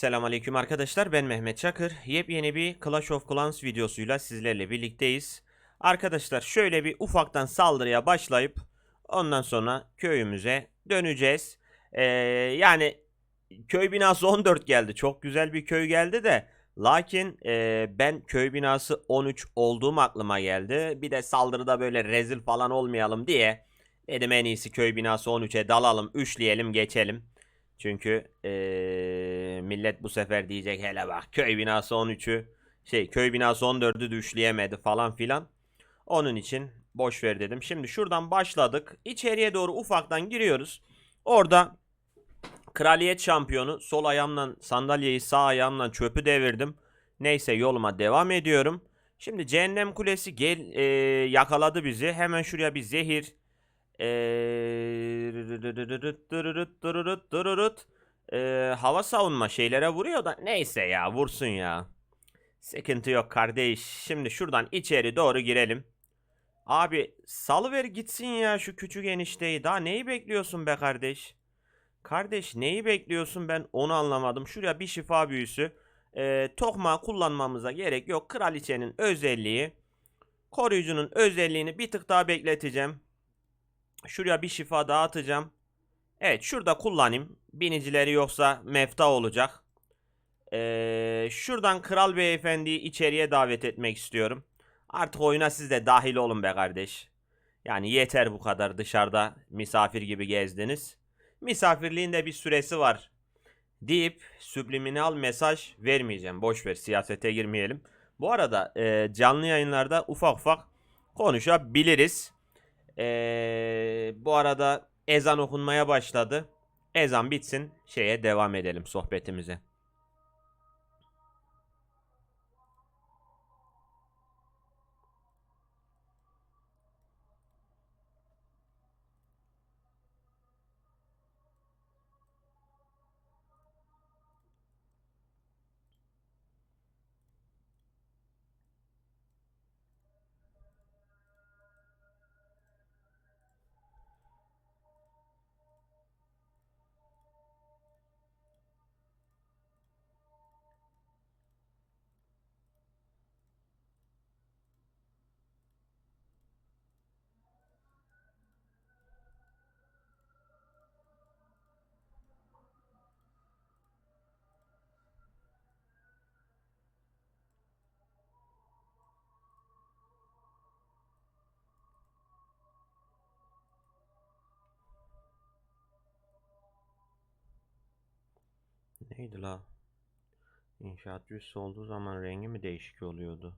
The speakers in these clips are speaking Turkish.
Selamünaleyküm arkadaşlar ben Mehmet Çakır. Yepyeni bir Clash of Clans videosuyla sizlerle birlikteyiz. Arkadaşlar şöyle bir ufaktan saldırıya başlayıp ondan sonra köyümüze döneceğiz. Ee, yani köy binası 14 geldi. Çok güzel bir köy geldi de lakin e, ben köy binası 13 olduğum aklıma geldi. Bir de saldırıda böyle rezil falan olmayalım diye dedim en iyisi köy binası 13'e dalalım, üçleyelim, geçelim. Çünkü eee, millet bu sefer diyecek hele bak köy binası 13'ü şey köy binası 14'ü düşleyemedi falan filan. Onun için boş ver dedim. Şimdi şuradan başladık. İçeriye doğru ufaktan giriyoruz. Orada kraliyet şampiyonu sol ayağımla sandalyeyi sağ ayağımla çöpü devirdim. Neyse yoluma devam ediyorum. Şimdi cehennem kulesi gel eee, yakaladı bizi. Hemen şuraya bir zehir ee, hava savunma şeylere vuruyor da neyse ya vursun ya. Sıkıntı yok kardeş. Şimdi şuradan içeri doğru girelim. Abi salıver gitsin ya şu küçük enişteyi. Daha neyi bekliyorsun be kardeş? Kardeş neyi bekliyorsun ben onu anlamadım. Şuraya bir şifa büyüsü. Ee, tokma kullanmamıza gerek yok. Kraliçenin özelliği. Koruyucunun özelliğini bir tık daha bekleteceğim. Şuraya bir şifa daha atacağım. Evet şurada kullanayım. Binicileri yoksa mefta olacak. Ee, şuradan Kral Beyefendi'yi içeriye davet etmek istiyorum. Artık oyuna siz de dahil olun be kardeş. Yani yeter bu kadar dışarıda misafir gibi gezdiniz. Misafirliğin de bir süresi var. Deyip subliminal mesaj vermeyeceğim. Boş ver siyasete girmeyelim. Bu arada e, canlı yayınlarda ufak ufak konuşabiliriz. Ee, bu arada ezan okunmaya başladı. Ezan bitsin şeye devam edelim sohbetimize. Neydi la? İnşaat üssü olduğu zaman rengi mi değişik oluyordu?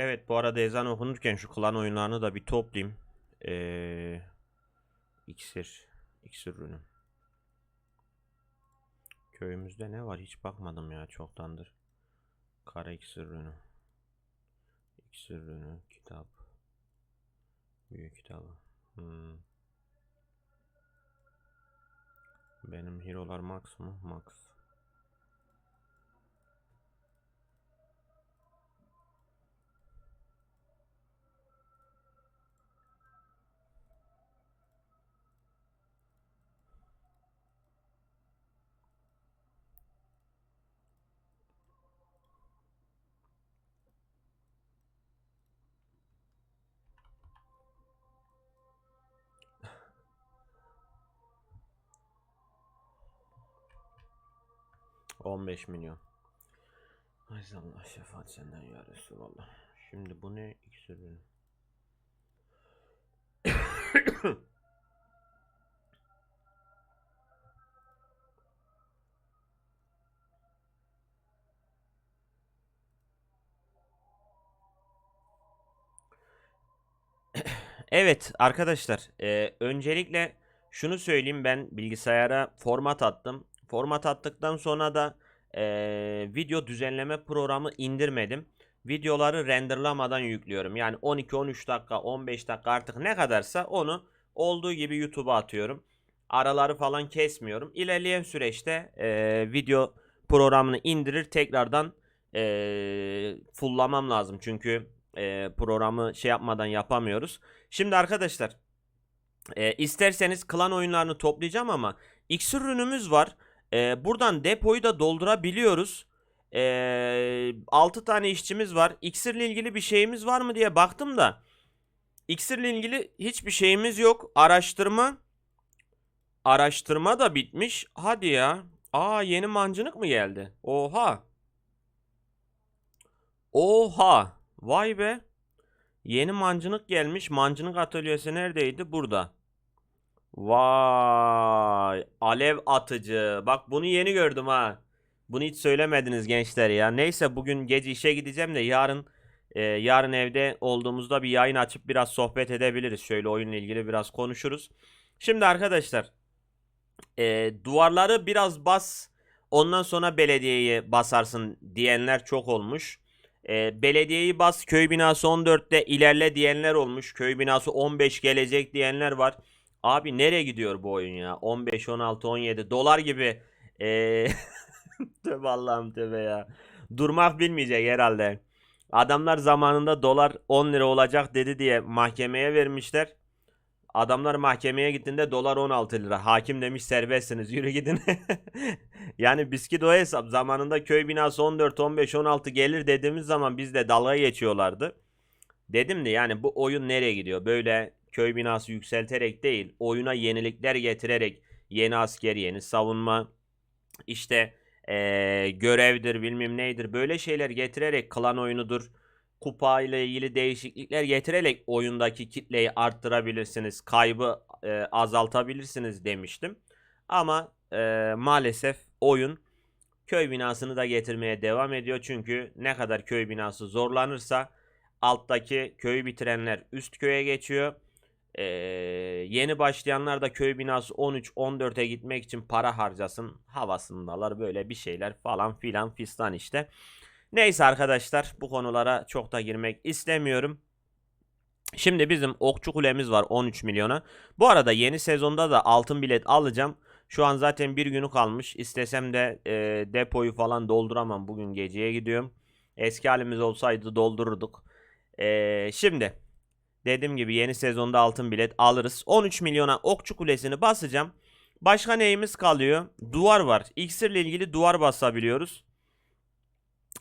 Evet bu arada ezan okunurken şu klan oyunlarını da bir toplayayım. Ee, İksir. İksir ürünü. Köyümüzde ne var hiç bakmadım ya çoktandır. Kara iksir ürünü. İksir ürünü. Kitap. Büyük kitabı. Hmm. Benim hero'lar max mı? Max. On beş milyon. Ay Allah şefaat senden ya Resulallah. Şimdi bu ne? İksir ürünü. Evet arkadaşlar e, öncelikle şunu söyleyeyim ben bilgisayara format attım. Format attıktan sonra da e, video düzenleme programı indirmedim. Videoları renderlamadan yüklüyorum. Yani 12-13 dakika 15 dakika artık ne kadarsa onu olduğu gibi YouTube'a atıyorum. Araları falan kesmiyorum. İlerleyen süreçte e, video programını indirir tekrardan e, fulllamam lazım. Çünkü e, programı şey yapmadan yapamıyoruz. Şimdi arkadaşlar e, isterseniz klan oyunlarını toplayacağım ama iksir ürünümüz var. E, buradan depoyu da doldurabiliyoruz. E, 6 tane işçimiz var. İksirle ilgili bir şeyimiz var mı diye baktım da. İksirle ilgili hiçbir şeyimiz yok. Araştırma. Araştırma da bitmiş. Hadi ya. Aa yeni mancınık mı geldi? Oha. Oha. Vay be. Yeni mancınık gelmiş. Mancınık atölyesi neredeydi? Burada. Vay. Alev atıcı. Bak bunu yeni gördüm ha. Bunu hiç söylemediniz gençler ya. Neyse bugün gece işe gideceğim de yarın e, yarın evde olduğumuzda bir yayın açıp biraz sohbet edebiliriz. Şöyle oyunla ilgili biraz konuşuruz. Şimdi arkadaşlar e, duvarları biraz bas ondan sonra belediyeyi basarsın diyenler çok olmuş. E, belediyeyi bas köy binası 14'te ilerle diyenler olmuş. Köy binası 15 gelecek diyenler var. Abi nereye gidiyor bu oyun ya? 15, 16, 17 dolar gibi. E, tövbe Allah'ım tövbe ya. Durmak bilmeyecek herhalde. Adamlar zamanında dolar 10 lira olacak dedi diye mahkemeye vermişler. Adamlar mahkemeye gittiğinde dolar 16 lira. Hakim demiş serbestsiniz yürü gidin. yani biskit o hesap. Zamanında köy binası 14, 15, 16 gelir dediğimiz zaman biz de dalga geçiyorlardı. Dedim de yani bu oyun nereye gidiyor? Böyle köy binası yükselterek değil, oyuna yenilikler getirerek yeni asker, yeni savunma, işte eee, görevdir bilmem neydir böyle şeyler getirerek klan oyunudur kupa ile ilgili değişiklikler getirerek oyundaki kitleyi arttırabilirsiniz, kaybı e, azaltabilirsiniz demiştim. Ama e, maalesef oyun köy binasını da getirmeye devam ediyor. Çünkü ne kadar köy binası zorlanırsa alttaki köyü bitirenler üst köye geçiyor. E, yeni başlayanlar da köy binası 13-14'e gitmek için para harcasın havasındalar böyle bir şeyler falan filan fistan işte. Neyse arkadaşlar bu konulara çok da girmek istemiyorum. Şimdi bizim okçu kulemiz var 13 milyona. Bu arada yeni sezonda da altın bilet alacağım. Şu an zaten bir günü kalmış. İstesem de e, depoyu falan dolduramam. Bugün geceye gidiyorum. Eski halimiz olsaydı doldururduk. E, şimdi dediğim gibi yeni sezonda altın bilet alırız. 13 milyona okçu kulesini basacağım. Başka neyimiz kalıyor? Duvar var. İksirle ilgili duvar basabiliyoruz.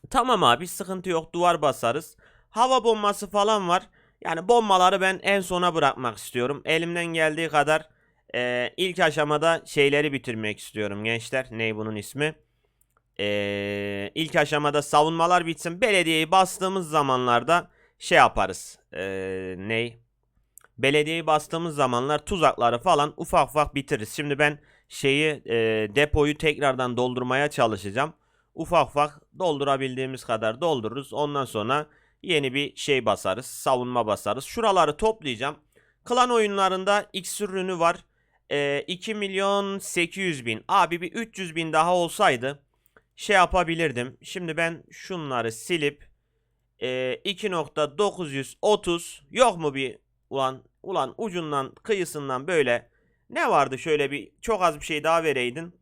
Tamam abi sıkıntı yok duvar basarız. Hava bombası falan var. Yani bombaları ben en sona bırakmak istiyorum. Elimden geldiği kadar e, ilk aşamada şeyleri bitirmek istiyorum gençler. Ney bunun ismi? E, ilk aşamada savunmalar bitsin. Belediyeyi bastığımız zamanlarda şey yaparız. E, ney? Belediyeyi bastığımız zamanlar tuzakları falan ufak ufak bitiririz. Şimdi ben şeyi e, depoyu tekrardan doldurmaya çalışacağım ufak ufak doldurabildiğimiz kadar doldururuz. Ondan sonra yeni bir şey basarız. Savunma basarız. Şuraları toplayacağım. Klan oyunlarında X ürünü var. Ee, 2 milyon 800 bin. Abi bir 300 bin daha olsaydı şey yapabilirdim. Şimdi ben şunları silip e, 2.930 yok mu bir ulan ulan ucundan kıyısından böyle ne vardı şöyle bir çok az bir şey daha vereydin.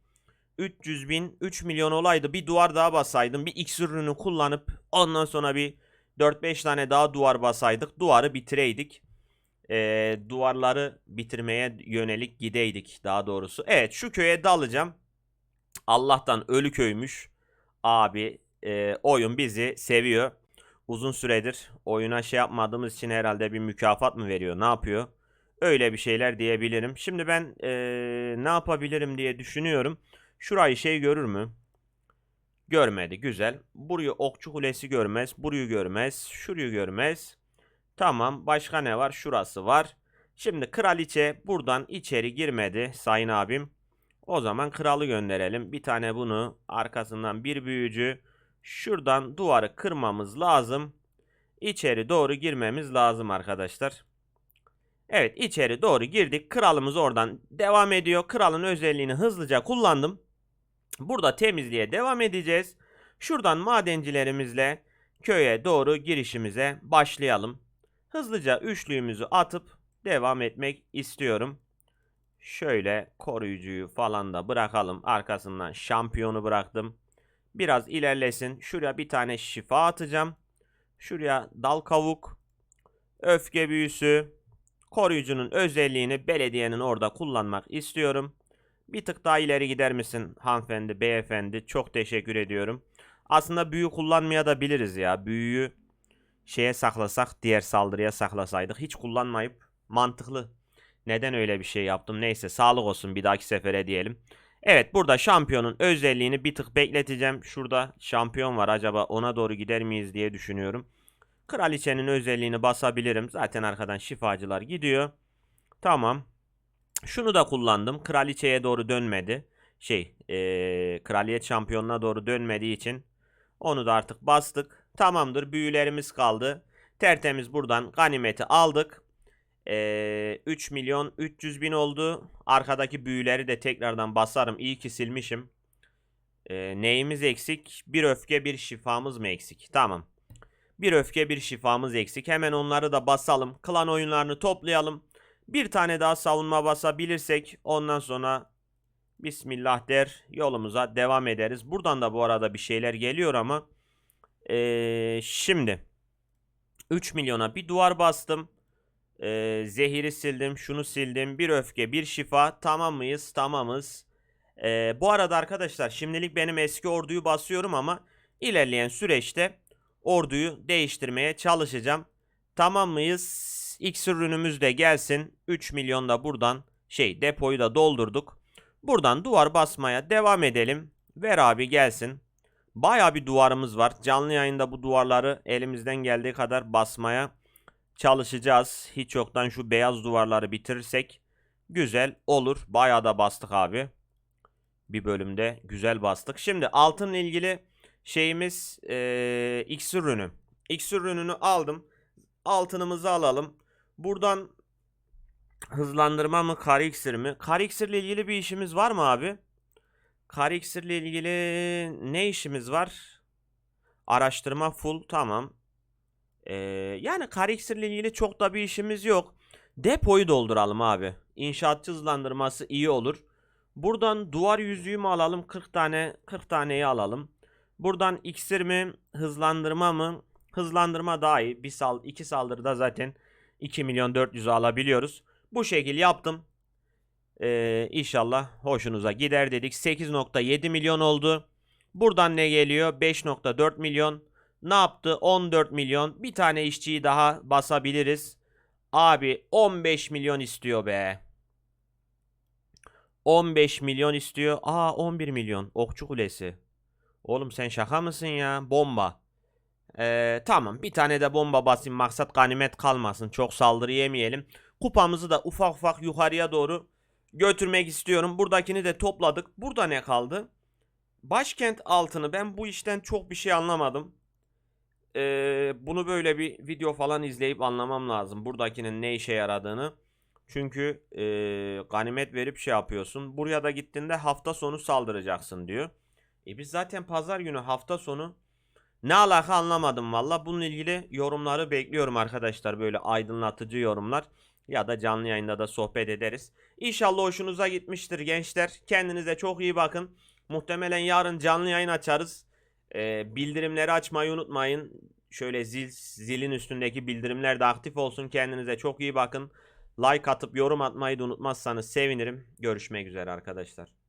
300 bin 3 milyon olaydı bir duvar daha basaydım bir X ürünü kullanıp ondan sonra bir 4-5 tane daha duvar basaydık duvarı bitireydik. Ee, duvarları bitirmeye yönelik gideydik daha doğrusu. Evet şu köye dalacağım. Allah'tan ölü köymüş. Abi e, oyun bizi seviyor. Uzun süredir oyuna şey yapmadığımız için herhalde bir mükafat mı veriyor ne yapıyor? Öyle bir şeyler diyebilirim. Şimdi ben e, ne yapabilirim diye düşünüyorum. Şurayı şey görür mü? Görmedi. Güzel. Burayı okçu kulesi görmez. Burayı görmez. Şurayı görmez. Tamam. Başka ne var? Şurası var. Şimdi kraliçe buradan içeri girmedi sayın abim. O zaman kralı gönderelim. Bir tane bunu arkasından bir büyücü. Şuradan duvarı kırmamız lazım. İçeri doğru girmemiz lazım arkadaşlar. Evet içeri doğru girdik. Kralımız oradan devam ediyor. Kralın özelliğini hızlıca kullandım. Burada temizliğe devam edeceğiz. Şuradan madencilerimizle köye doğru girişimize başlayalım. Hızlıca üçlüğümüzü atıp devam etmek istiyorum. Şöyle koruyucuyu falan da bırakalım. Arkasından şampiyonu bıraktım. Biraz ilerlesin. Şuraya bir tane şifa atacağım. Şuraya dal kavuk. Öfke büyüsü. Koruyucunun özelliğini belediyenin orada kullanmak istiyorum. Bir tık daha ileri gider misin hanımefendi, beyefendi? Çok teşekkür ediyorum. Aslında büyü kullanmaya da biliriz ya. Büyüyü şeye saklasak, diğer saldırıya saklasaydık. Hiç kullanmayıp mantıklı. Neden öyle bir şey yaptım? Neyse sağlık olsun bir dahaki sefere diyelim. Evet burada şampiyonun özelliğini bir tık bekleteceğim. Şurada şampiyon var acaba ona doğru gider miyiz diye düşünüyorum. Kraliçenin özelliğini basabilirim. Zaten arkadan şifacılar gidiyor. Tamam. Şunu da kullandım. Kraliçeye doğru dönmedi. Şey, ee, kraliyet şampiyonuna doğru dönmediği için onu da artık bastık. Tamamdır. Büyülerimiz kaldı. Tertemiz buradan ganimeti aldık. Ee, 3 milyon 300 bin oldu. Arkadaki büyüleri de tekrardan basarım. İyi ki silmişim. Ee, neyimiz eksik? Bir öfke bir şifamız mı eksik? Tamam. Bir öfke bir şifamız eksik. Hemen onları da basalım. Klan oyunlarını toplayalım. Bir tane daha savunma basabilirsek ondan sonra Bismillah der yolumuza devam ederiz. Buradan da bu arada bir şeyler geliyor ama ee, şimdi 3 milyona bir duvar bastım. Ee, zehiri sildim, şunu sildim. Bir öfke, bir şifa. Tamam mıyız? Tamamız. Ee, bu arada arkadaşlar şimdilik benim eski orduyu basıyorum ama ilerleyen süreçte orduyu değiştirmeye çalışacağım. Tamam mıyız? X ürünümüz de gelsin. 3 milyon da buradan şey depoyu da doldurduk. Buradan duvar basmaya devam edelim. Ver abi gelsin. Baya bir duvarımız var. Canlı yayında bu duvarları elimizden geldiği kadar basmaya çalışacağız. Hiç yoktan şu beyaz duvarları bitirirsek güzel olur. Bayağı da bastık abi. Bir bölümde güzel bastık. Şimdi altınla ilgili şeyimiz ee, X ürünü. X ürününü aldım. Altınımızı alalım. Buradan hızlandırma mı kar iksir mi? Kar iksir ile ilgili bir işimiz var mı abi? Kar iksir ile ilgili ne işimiz var? Araştırma full tamam. Ee, yani kar iksir ile ilgili çok da bir işimiz yok. Depoyu dolduralım abi. İnşaatçı hızlandırması iyi olur. Buradan duvar yüzüğü mü alalım? 40 tane 40 taneyi alalım. Buradan iksir mi? Hızlandırma mı? Hızlandırma daha iyi. Bir sal iki saldırıda zaten 2 milyon 400'ü alabiliyoruz. Bu şekil yaptım. Ee, inşallah hoşunuza gider dedik. 8.7 milyon oldu. Buradan ne geliyor? 5.4 milyon. Ne yaptı? 14 milyon. Bir tane işçiyi daha basabiliriz. Abi 15 milyon istiyor be. 15 milyon istiyor. Aa 11 milyon. Okçu kulesi. Oğlum sen şaka mısın ya? Bomba. Ee, tamam bir tane de bomba basayım maksat ganimet kalmasın. Çok saldırı yemeyelim. Kupamızı da ufak ufak yukarıya doğru götürmek istiyorum. Buradakini de topladık. Burada ne kaldı? Başkent altını ben bu işten çok bir şey anlamadım. Ee, bunu böyle bir video falan izleyip anlamam lazım. Buradakinin ne işe yaradığını. Çünkü e, ganimet verip şey yapıyorsun. Buraya da gittiğinde hafta sonu saldıracaksın diyor. E biz zaten pazar günü hafta sonu ne alaka anlamadım valla. Bununla ilgili yorumları bekliyorum arkadaşlar. Böyle aydınlatıcı yorumlar. Ya da canlı yayında da sohbet ederiz. İnşallah hoşunuza gitmiştir gençler. Kendinize çok iyi bakın. Muhtemelen yarın canlı yayın açarız. Ee, bildirimleri açmayı unutmayın. Şöyle zil zilin üstündeki bildirimler de aktif olsun. Kendinize çok iyi bakın. Like atıp yorum atmayı da unutmazsanız sevinirim. Görüşmek üzere arkadaşlar.